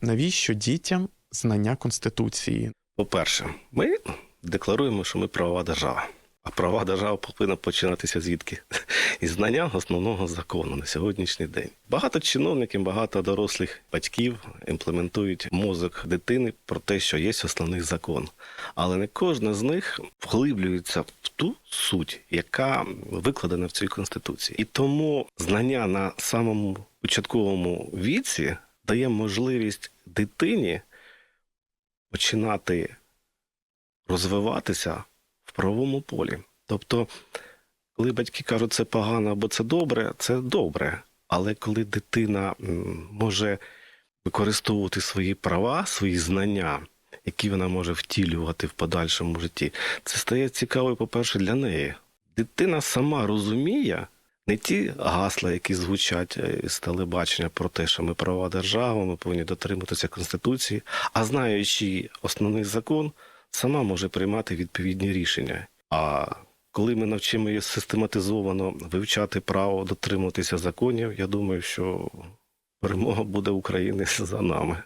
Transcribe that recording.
Навіщо дітям знання Конституції? По-перше, ми декларуємо, що ми правова держава. А права держава повинна починатися звідки? Із знання основного закону на сьогоднішній день. Багато чиновників, багато дорослих батьків імплементують мозок дитини про те, що є основний закон. Але не кожна з них вглиблюється в ту суть, яка викладена в цій конституції. І тому знання на самому початковому віці дає можливість дитині починати розвиватися в правовому полі. Тобто, коли батьки кажуть, це погано або це добре, це добре. Але коли дитина може використовувати свої права, свої знання, які вона може втілювати в подальшому житті, це стає цікаво, по-перше, для неї. Дитина сама розуміє не ті гасла, які звучать е, з телебачення про те, що ми права держава, ми повинні дотримуватися Конституції, а знаючи основний закон, сама може приймати відповідні рішення. А коли ми навчимо її систематизовано вивчати право, дотримуватися законів, я думаю, що перемога буде України за нами.